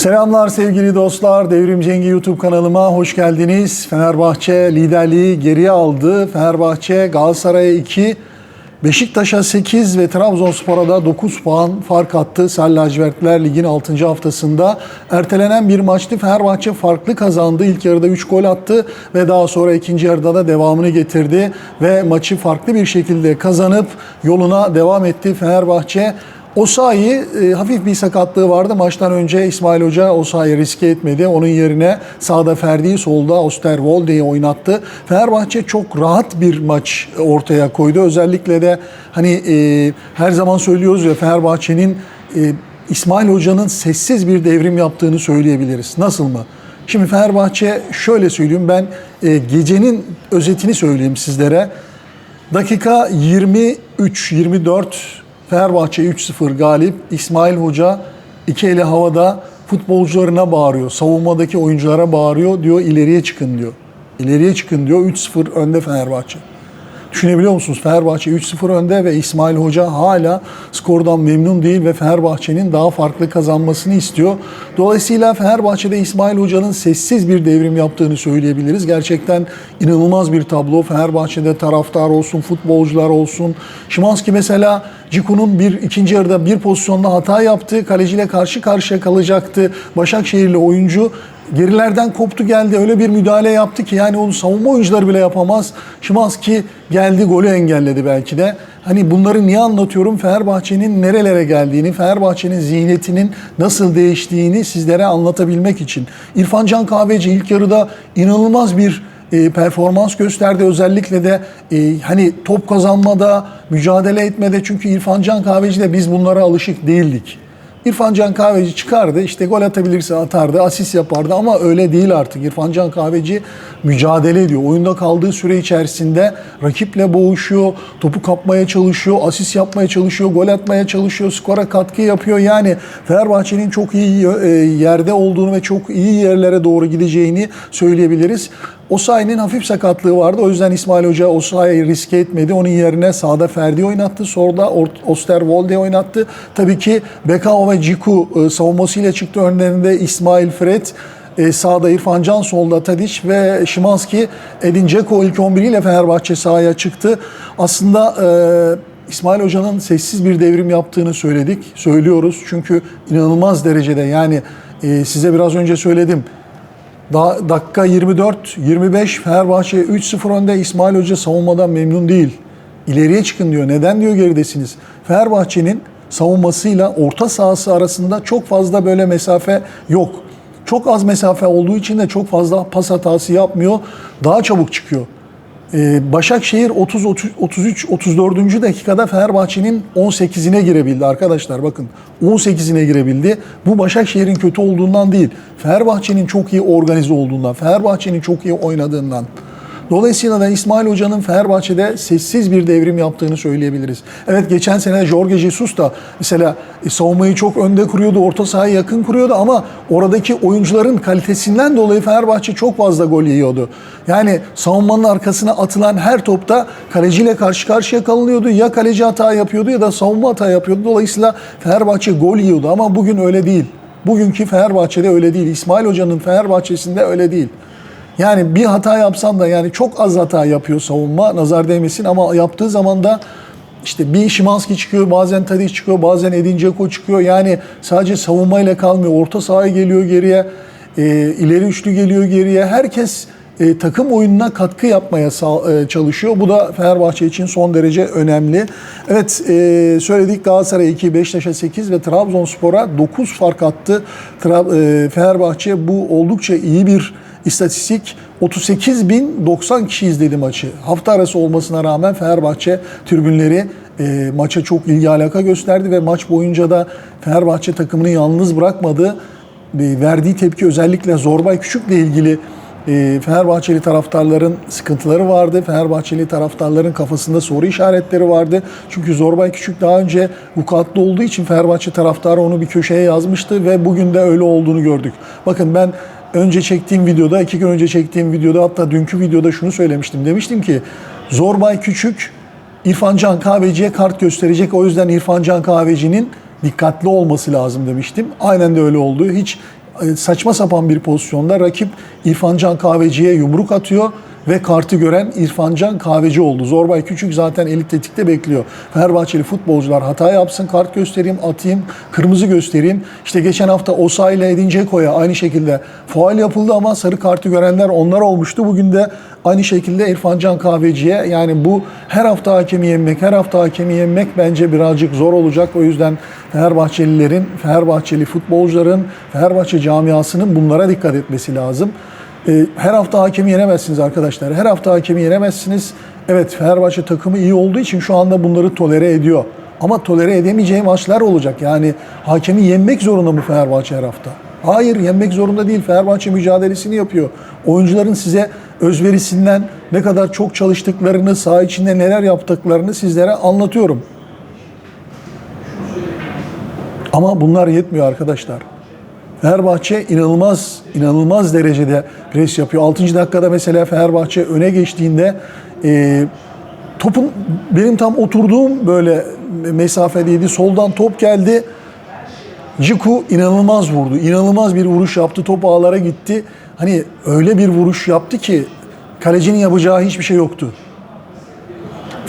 Selamlar sevgili dostlar. Devrim Cengi YouTube kanalıma hoş geldiniz. Fenerbahçe liderliği geriye aldı. Fenerbahçe Galatasaray'a 2, Beşiktaş'a 8 ve Trabzonspor'a da 9 puan fark attı. Sel Lacivertler ligin 6. haftasında ertelenen bir maçtı. Fenerbahçe farklı kazandı. İlk yarıda 3 gol attı ve daha sonra ikinci yarıda da devamını getirdi ve maçı farklı bir şekilde kazanıp yoluna devam etti Fenerbahçe. Osayi e, hafif bir sakatlığı vardı. Maçtan önce İsmail Hoca Osayi riske etmedi. Onun yerine sağda Ferdi'yi solda Osterwolde'yi oynattı. Fenerbahçe çok rahat bir maç ortaya koydu. Özellikle de hani e, her zaman söylüyoruz ya Fenerbahçe'nin e, İsmail Hoca'nın sessiz bir devrim yaptığını söyleyebiliriz. Nasıl mı? Şimdi Fenerbahçe şöyle söyleyeyim ben e, gecenin özetini söyleyeyim sizlere. Dakika 23-24 Fenerbahçe 3-0 galip. İsmail Hoca iki eli havada futbolcularına bağırıyor. Savunmadaki oyunculara bağırıyor. Diyor ileriye çıkın diyor. İleriye çıkın diyor. 3-0 önde Fenerbahçe. Düşünebiliyor musunuz? Fenerbahçe 3-0 önde ve İsmail Hoca hala skordan memnun değil ve Fenerbahçe'nin daha farklı kazanmasını istiyor. Dolayısıyla Fenerbahçe'de İsmail Hoca'nın sessiz bir devrim yaptığını söyleyebiliriz. Gerçekten inanılmaz bir tablo. Fenerbahçe'de taraftar olsun, futbolcular olsun. Şimanski mesela Ciku'nun bir ikinci yarıda bir pozisyonda hata yaptı. Kaleciyle karşı karşıya kalacaktı. Başakşehirli oyuncu gerilerden koptu geldi. Öyle bir müdahale yaptı ki yani onu savunma oyuncuları bile yapamaz. Şimanski geldi golü engelledi belki de. Hani bunları niye anlatıyorum? Fenerbahçe'nin nerelere geldiğini, Fenerbahçe'nin zihniyetinin nasıl değiştiğini sizlere anlatabilmek için. İrfan Can Kahveci ilk yarıda inanılmaz bir e, performans gösterdi. Özellikle de e, hani top kazanmada, mücadele etmede çünkü İrfan Can Kahveci de biz bunlara alışık değildik. İrfan Can Kahveci çıkardı işte gol atabilirse atardı, asist yapardı ama öyle değil artık. İrfan Can Kahveci mücadele ediyor. Oyunda kaldığı süre içerisinde rakiple boğuşuyor, topu kapmaya çalışıyor, asist yapmaya çalışıyor, gol atmaya çalışıyor, skora katkı yapıyor. Yani Fenerbahçe'nin çok iyi e, yerde olduğunu ve çok iyi yerlere doğru gideceğini söyleyebiliriz. Osayi'nin hafif sakatlığı vardı. O yüzden İsmail Hoca Osayi'yi riske etmedi. Onun yerine sağda Ferdi oynattı. Sonra da Osterwolde oynattı. Tabii ki Bekao ve Ciku e, savunmasıyla çıktı. Önlerinde İsmail Fred, e, sağda İrfan Can, solda Tadic ve Şimanski, Edin Dzeko ilk 11 ile Fenerbahçe sahaya çıktı. Aslında e, İsmail Hoca'nın sessiz bir devrim yaptığını söyledik. Söylüyoruz çünkü inanılmaz derecede yani size biraz önce söyledim. Daha dakika 24-25 Fenerbahçe 3-0 önde İsmail Hoca savunmadan memnun değil. İleriye çıkın diyor. Neden diyor geridesiniz? Fenerbahçe'nin savunmasıyla orta sahası arasında çok fazla böyle mesafe yok. Çok az mesafe olduğu için de çok fazla pas hatası yapmıyor. Daha çabuk çıkıyor. Ee, Başakşehir 30 33 34. dakikada Fenerbahçe'nin 18'ine girebildi arkadaşlar bakın. 18'ine girebildi. Bu Başakşehir'in kötü olduğundan değil. Fenerbahçe'nin çok iyi organize olduğundan, Fenerbahçe'nin çok iyi oynadığından. Dolayısıyla da İsmail Hoca'nın Fenerbahçe'de sessiz bir devrim yaptığını söyleyebiliriz. Evet geçen sene Jorge Jesus da mesela e, savunmayı çok önde kuruyordu, orta sahaya yakın kuruyordu ama oradaki oyuncuların kalitesinden dolayı Fenerbahçe çok fazla gol yiyordu. Yani savunmanın arkasına atılan her topta kaleciyle karşı karşıya kalınıyordu. Ya kaleci hata yapıyordu ya da savunma hata yapıyordu. Dolayısıyla Fenerbahçe gol yiyordu ama bugün öyle değil. Bugünkü Fenerbahçe'de öyle değil. İsmail Hoca'nın Fenerbahçe'sinde öyle değil. Yani bir hata yapsan da yani çok az hata yapıyor savunma nazar değmesin ama yaptığı zaman da işte bir Şimanski çıkıyor, bazen Tadic çıkıyor, bazen Edin Dzeko çıkıyor. Yani sadece savunmayla kalmıyor. Orta sahaya geliyor geriye, e, ileri üçlü geliyor geriye. Herkes e, takım oyununa katkı yapmaya sağ, e, çalışıyor. Bu da Fenerbahçe için son derece önemli. Evet e, söyledik Galatasaray 2, Beşiktaş'a 8 ve Trabzonspor'a 9 fark attı. Tra, e, Fenerbahçe bu oldukça iyi bir İstatistik 38.090 kişi izledi maçı. Hafta arası olmasına rağmen Fenerbahçe tribünleri e, maça çok ilgi alaka gösterdi ve maç boyunca da Fenerbahçe takımını yalnız bırakmadı. E, verdiği tepki özellikle Zorbay Küçük'le ilgili e, Fenerbahçeli taraftarların sıkıntıları vardı. Fenerbahçeli taraftarların kafasında soru işaretleri vardı. Çünkü Zorbay Küçük daha önce vukuatlı olduğu için Fenerbahçe taraftarı onu bir köşeye yazmıştı ve bugün de öyle olduğunu gördük. Bakın ben önce çektiğim videoda, iki gün önce çektiğim videoda hatta dünkü videoda şunu söylemiştim. Demiştim ki Zorbay Küçük İrfan Can Kahveci'ye kart gösterecek. O yüzden İrfan Can Kahveci'nin dikkatli olması lazım demiştim. Aynen de öyle oldu. Hiç e, saçma sapan bir pozisyonda rakip İrfancan Kahveci'ye yumruk atıyor ve kartı gören İrfancan Kahveci oldu. Zorbay Küçük zaten elit tetikte bekliyor. Fenerbahçeli futbolcular hata yapsın, kart göstereyim, atayım, kırmızı göstereyim. İşte geçen hafta Osa ile Edin Dzeko'ya aynı şekilde faal yapıldı ama sarı kartı görenler onlar olmuştu. Bugün de aynı şekilde İrfancan Kahveci'ye yani bu her hafta hakemi yenmek, her hafta hakemi yenmek bence birazcık zor olacak. O yüzden Fenerbahçelilerin, Fenerbahçeli futbolcuların, Fenerbahçe camiasının bunlara dikkat etmesi lazım. Ee, Her hafta hakemi yenemezsiniz arkadaşlar. Her hafta hakemi yenemezsiniz. Evet Fenerbahçe takımı iyi olduğu için şu anda bunları tolere ediyor. Ama tolere edemeyeceği maçlar olacak. Yani hakemi yenmek zorunda mı Fenerbahçe her hafta? Hayır yenmek zorunda değil. Fenerbahçe mücadelesini yapıyor. Oyuncuların size özverisinden ne kadar çok çalıştıklarını, saha içinde neler yaptıklarını sizlere anlatıyorum. Ama bunlar yetmiyor arkadaşlar. Fenerbahçe inanılmaz inanılmaz derecede pres yapıyor. 6. dakikada mesela Fenerbahçe öne geçtiğinde e, topun benim tam oturduğum böyle mesafedeydi. Soldan top geldi. Ciku inanılmaz vurdu. İnanılmaz bir vuruş yaptı. Top ağlara gitti. Hani öyle bir vuruş yaptı ki kalecinin yapacağı hiçbir şey yoktu.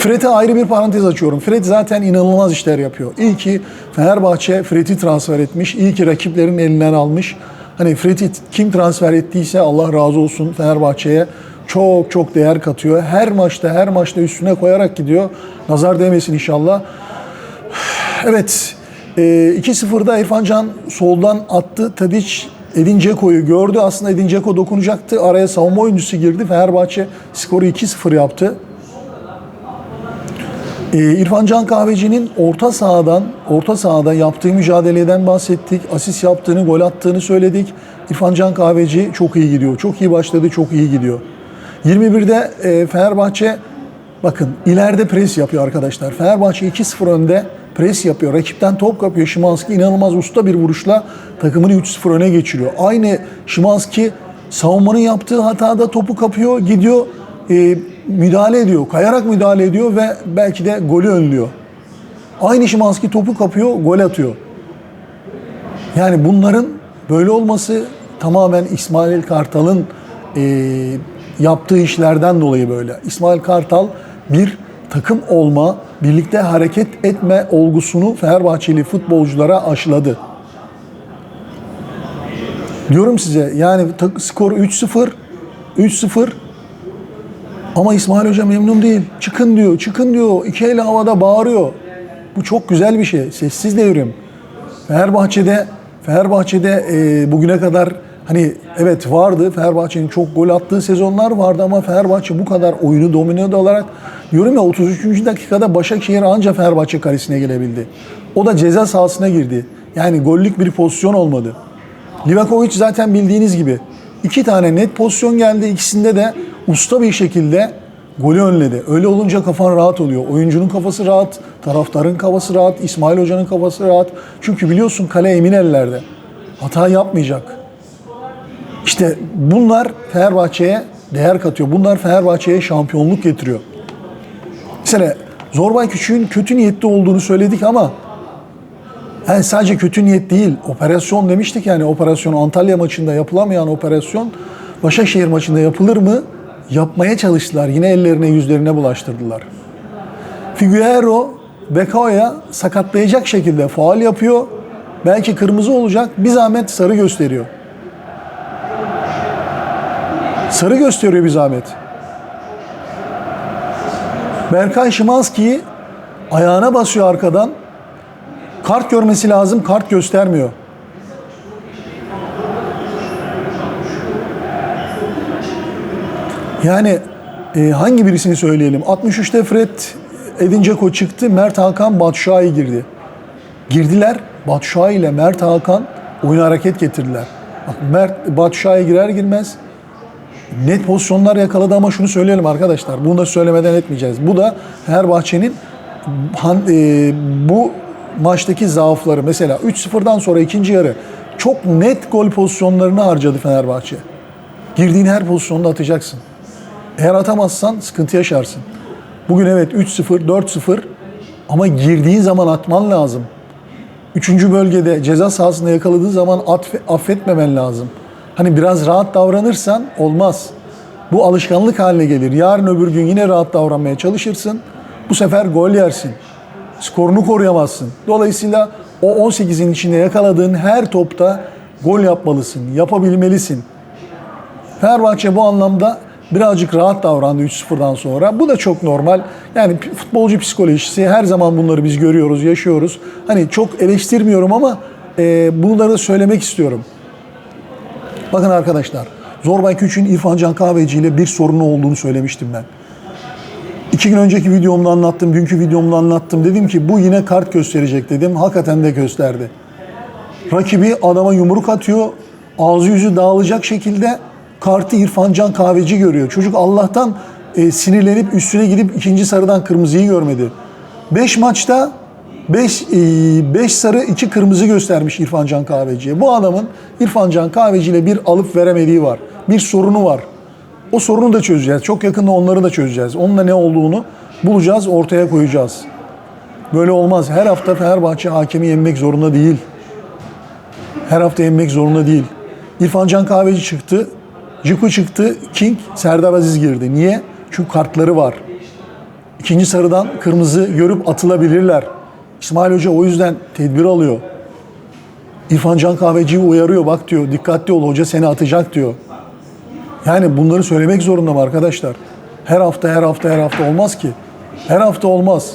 Fred'e ayrı bir parantez açıyorum. Fred zaten inanılmaz işler yapıyor. İyi ki Fenerbahçe Fred'i transfer etmiş. İyi ki rakiplerin elinden almış. Hani Fred'i kim transfer ettiyse Allah razı olsun Fenerbahçe'ye çok çok değer katıyor. Her maçta her maçta üstüne koyarak gidiyor. Nazar değmesin inşallah. Evet. E, 2-0'da İrfan Can soldan attı. Tadic Edin Dzeko'yu gördü. Aslında Edin Dzeko dokunacaktı. Araya savunma oyuncusu girdi. Fenerbahçe skoru 2-0 yaptı. Ee, İrfan Can Kahveci'nin orta sahadan, orta sahada yaptığı mücadeleden bahsettik. Asist yaptığını, gol attığını söyledik. İrfan Can Kahveci çok iyi gidiyor. Çok iyi başladı, çok iyi gidiyor. 21'de e, Fenerbahçe bakın ileride pres yapıyor arkadaşlar. Fenerbahçe 2-0 önde pres yapıyor. Rakipten top kapıyor. Şimanski inanılmaz usta bir vuruşla takımını 3-0 öne geçiriyor. Aynı Şimanski savunmanın yaptığı hatada topu kapıyor, gidiyor e, müdahale ediyor. Kayarak müdahale ediyor ve belki de golü önlüyor. Aynı Şimanski topu kapıyor, gol atıyor. Yani bunların böyle olması tamamen İsmail Kartal'ın e, yaptığı işlerden dolayı böyle. İsmail Kartal bir takım olma, birlikte hareket etme olgusunu Fenerbahçeli futbolculara aşıladı. Diyorum size yani skor 3-0, 3-0 ama İsmail Hoca memnun değil. Çıkın diyor, çıkın diyor. İki el havada bağırıyor. Bu çok güzel bir şey. Sessiz devrim. Fenerbahçe'de Fenerbahçe'de e, bugüne kadar hani evet vardı. Fenerbahçe'nin çok gol attığı sezonlar vardı ama Fenerbahçe bu kadar oyunu domine olarak diyorum ya 33. dakikada Başakşehir anca Fenerbahçe kalesine gelebildi. O da ceza sahasına girdi. Yani gollük bir pozisyon olmadı. Livakovic zaten bildiğiniz gibi iki tane net pozisyon geldi. İkisinde de usta bir şekilde golü önledi. Öyle olunca kafan rahat oluyor. Oyuncunun kafası rahat, taraftarın kafası rahat, İsmail Hoca'nın kafası rahat. Çünkü biliyorsun kale emin ellerde. Hata yapmayacak. İşte bunlar Fenerbahçe'ye değer katıyor. Bunlar Fenerbahçe'ye şampiyonluk getiriyor. Mesela Zorbay Küçük'ün kötü niyetli olduğunu söyledik ama yani sadece kötü niyet değil. Operasyon demiştik yani operasyon Antalya maçında yapılamayan operasyon Başakşehir maçında yapılır mı? Yapmaya çalıştılar. Yine ellerine yüzlerine bulaştırdılar. Figueroa Bekao'ya sakatlayacak şekilde faal yapıyor. Belki kırmızı olacak. Bir zahmet sarı gösteriyor. Sarı gösteriyor bir zahmet. Berkay Şimanski'yi ayağına basıyor arkadan. Kart görmesi lazım, kart göstermiyor. Yani e, hangi birisini söyleyelim? 63'te Fred Edin Dzeko çıktı, Mert Hakan Batshuayi girdi. Girdiler, Batshuayi ile Mert Hakan oyuna hareket getirdiler. Bak Mert Batshuayi girer girmez net pozisyonlar yakaladı ama şunu söyleyelim arkadaşlar. Bunu da söylemeden etmeyeceğiz. Bu da Fenerbahçe'nin e, bu maçtaki zaafları. Mesela 3-0'dan sonra ikinci yarı çok net gol pozisyonlarını harcadı Fenerbahçe. Girdiğin her pozisyonda atacaksın. Eğer atamazsan sıkıntı yaşarsın. Bugün evet 3-0, 4-0 ama girdiğin zaman atman lazım. Üçüncü bölgede ceza sahasında yakaladığı zaman affetmemen lazım. Hani biraz rahat davranırsan olmaz. Bu alışkanlık haline gelir. Yarın öbür gün yine rahat davranmaya çalışırsın. Bu sefer gol yersin. Skorunu koruyamazsın. Dolayısıyla o 18'in içinde yakaladığın her topta gol yapmalısın. Yapabilmelisin. Fenerbahçe bu anlamda birazcık rahat davrandı 3-0'dan sonra. Bu da çok normal. Yani futbolcu psikolojisi her zaman bunları biz görüyoruz, yaşıyoruz. Hani çok eleştirmiyorum ama e, bunları söylemek istiyorum. Bakın arkadaşlar, Zorbay Küçük'ün İrfan Can Kahveci ile bir sorunu olduğunu söylemiştim ben. İki gün önceki videomda anlattım, dünkü videomda anlattım. Dedim ki bu yine kart gösterecek dedim. Hakikaten de gösterdi. Rakibi adama yumruk atıyor. Ağzı yüzü dağılacak şekilde kartı İrfan Can Kahveci görüyor. Çocuk Allah'tan e, sinirlenip üstüne gidip ikinci sarıdan kırmızıyı görmedi. 5 maçta 5 5 sarı 2 kırmızı göstermiş İrfan Can Kahveci'ye. Bu adamın İrfan Can Kahveci ile bir alıp veremediği var. Bir sorunu var. O sorunu da çözeceğiz. Çok yakında onları da çözeceğiz. Onunla ne olduğunu bulacağız, ortaya koyacağız. Böyle olmaz. Her hafta Fenerbahçe hakemi yenmek zorunda değil. Her hafta yenmek zorunda değil. İrfan Can Kahveci çıktı. Ciku çıktı. King, Serdar Aziz girdi. Niye? Çünkü kartları var. İkinci sarıdan kırmızı görüp atılabilirler. İsmail Hoca o yüzden tedbir alıyor. İrfan Can Kahveci'yi uyarıyor. Bak diyor dikkatli ol hoca seni atacak diyor. Yani bunları söylemek zorundayım arkadaşlar. Her hafta her hafta her hafta olmaz ki. Her hafta olmaz.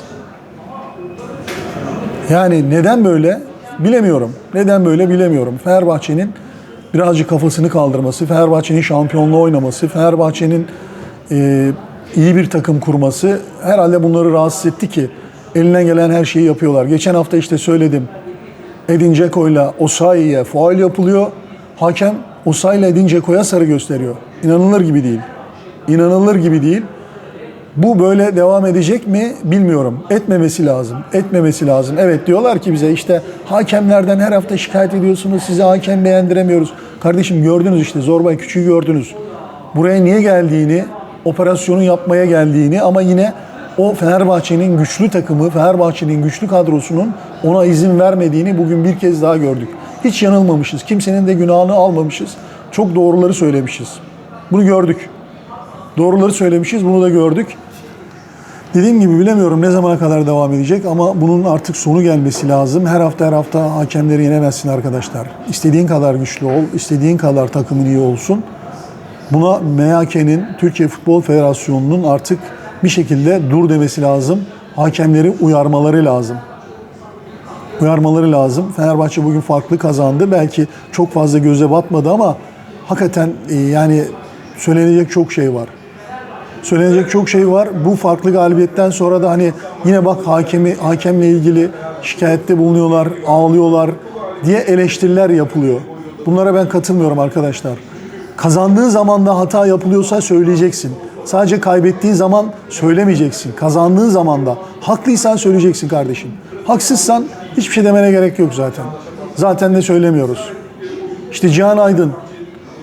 Yani neden böyle bilemiyorum. Neden böyle bilemiyorum. Fenerbahçe'nin birazcık kafasını kaldırması, Fenerbahçe'nin şampiyonluğu oynaması, Fenerbahçe'nin e, iyi bir takım kurması herhalde bunları rahatsız etti ki elinden gelen her şeyi yapıyorlar. Geçen hafta işte söyledim. Edin Dzeko'yla Osayi'ye faul yapılıyor. Hakem Osayi'yle Edin Dzeko'ya sarı gösteriyor. İnanılır gibi değil. İnanılır gibi değil. Bu böyle devam edecek mi bilmiyorum. Etmemesi lazım. Etmemesi lazım. Evet diyorlar ki bize işte hakemlerden her hafta şikayet ediyorsunuz. Size hakem beğendiremiyoruz. Kardeşim gördünüz işte Zorbay Küçük'ü gördünüz. Buraya niye geldiğini, operasyonu yapmaya geldiğini ama yine o Fenerbahçe'nin güçlü takımı, Fenerbahçe'nin güçlü kadrosunun ona izin vermediğini bugün bir kez daha gördük. Hiç yanılmamışız. Kimsenin de günahını almamışız. Çok doğruları söylemişiz. Bunu gördük. Doğruları söylemişiz, bunu da gördük. Dediğim gibi bilemiyorum ne zamana kadar devam edecek ama bunun artık sonu gelmesi lazım. Her hafta her hafta hakemleri yenemezsin arkadaşlar. İstediğin kadar güçlü ol, istediğin kadar takımın iyi olsun. Buna MHK'nin, Türkiye Futbol Federasyonu'nun artık bir şekilde dur demesi lazım. Hakemleri uyarmaları lazım. Uyarmaları lazım. Fenerbahçe bugün farklı kazandı. Belki çok fazla göze batmadı ama hakikaten e, yani söylenecek çok şey var söylenecek çok şey var. Bu farklı galibiyetten sonra da hani yine bak hakemi hakemle ilgili şikayette bulunuyorlar, ağlıyorlar diye eleştiriler yapılıyor. Bunlara ben katılmıyorum arkadaşlar. Kazandığın zaman da hata yapılıyorsa söyleyeceksin. Sadece kaybettiğin zaman söylemeyeceksin. Kazandığın zaman da haklıysan söyleyeceksin kardeşim. Haksızsan hiçbir şey demene gerek yok zaten. Zaten de söylemiyoruz. İşte Cihan Aydın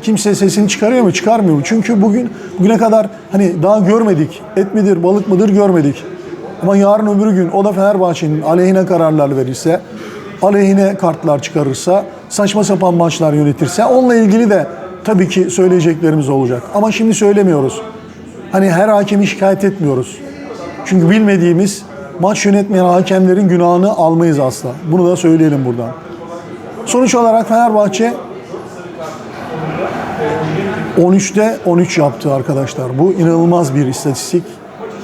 Kimse sesini çıkarıyor mu? Çıkarmıyor mu? Çünkü bugün bugüne kadar hani daha görmedik. Et midir, balık mıdır görmedik. Ama yarın öbür gün o da Fenerbahçe'nin aleyhine kararlar verirse, aleyhine kartlar çıkarırsa, saçma sapan maçlar yönetirse onunla ilgili de tabii ki söyleyeceklerimiz olacak. Ama şimdi söylemiyoruz. Hani her hakemi şikayet etmiyoruz. Çünkü bilmediğimiz maç yönetmeyen hakemlerin günahını almayız asla. Bunu da söyleyelim buradan. Sonuç olarak Fenerbahçe 13'te 13 yaptı arkadaşlar. Bu inanılmaz bir istatistik.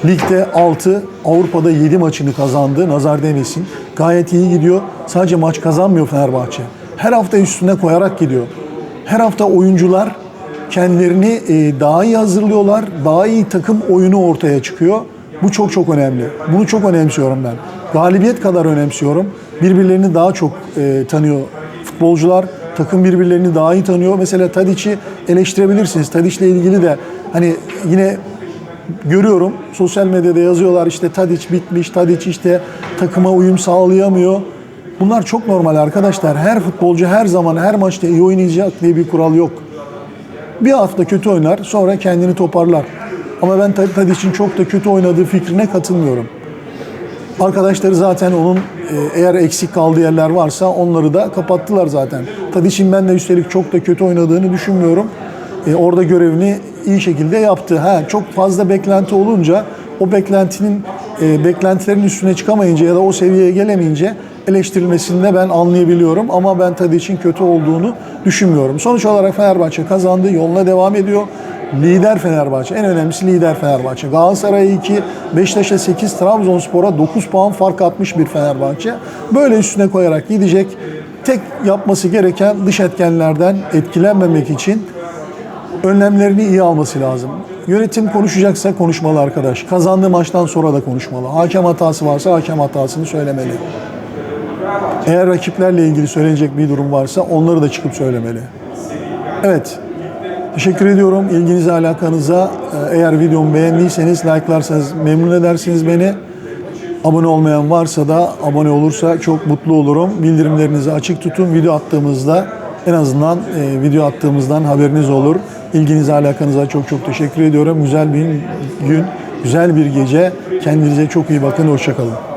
Ligde 6, Avrupa'da 7 maçını kazandı. Nazar değmesin. Gayet iyi gidiyor. Sadece maç kazanmıyor Fenerbahçe. Her hafta üstüne koyarak gidiyor. Her hafta oyuncular kendilerini e, daha iyi hazırlıyorlar. Daha iyi takım oyunu ortaya çıkıyor. Bu çok çok önemli. Bunu çok önemsiyorum ben. Galibiyet kadar önemsiyorum. Birbirlerini daha çok e, tanıyor futbolcular. Takım birbirlerini daha iyi tanıyor. Mesela Tadic'i eleştirebilirsiniz. Tadic'le ilgili de hani yine görüyorum sosyal medyada yazıyorlar işte Tadic bitmiş, Tadic işte takıma uyum sağlayamıyor. Bunlar çok normal arkadaşlar. Her futbolcu her zaman her maçta iyi oynayacak diye bir kural yok. Bir hafta kötü oynar sonra kendini toparlar. Ama ben Tadic'in çok da kötü oynadığı fikrine katılmıyorum. Arkadaşları zaten onun e, eğer eksik kaldığı yerler varsa onları da kapattılar zaten. Tadic'in ben de üstelik çok da kötü oynadığını düşünmüyorum. E, orada görevini iyi şekilde yaptı. Ha, çok fazla beklenti olunca o beklentinin e, beklentilerin üstüne çıkamayınca ya da o seviyeye gelemeyince eleştirilmesini de ben anlayabiliyorum ama ben Tadic'in kötü olduğunu düşünmüyorum. Sonuç olarak Fenerbahçe kazandı, yoluna devam ediyor. Lider Fenerbahçe, en önemlisi lider Fenerbahçe. Galatasaray'a 2, Beşiktaş'a 8, Trabzonspor'a 9 puan fark atmış bir Fenerbahçe. Böyle üstüne koyarak gidecek. Tek yapması gereken dış etkenlerden etkilenmemek için önlemlerini iyi alması lazım. Yönetim konuşacaksa konuşmalı arkadaş. Kazandığı maçtan sonra da konuşmalı. Hakem hatası varsa hakem hatasını söylemeli. Eğer rakiplerle ilgili söyleyecek bir durum varsa onları da çıkıp söylemeli. Evet. Teşekkür ediyorum ilginize alakanıza. Ee, Eğer videomu beğendiyseniz like'larsanız memnun edersiniz beni. Abone olmayan varsa da abone olursa çok mutlu olurum. Bildirimlerinizi açık tutun. Video attığımızda en azından e, video attığımızdan haberiniz olur. İlginize alakanıza çok çok teşekkür ediyorum. Güzel bir gün, güzel bir gece. Kendinize çok iyi bakın. Hoşçakalın.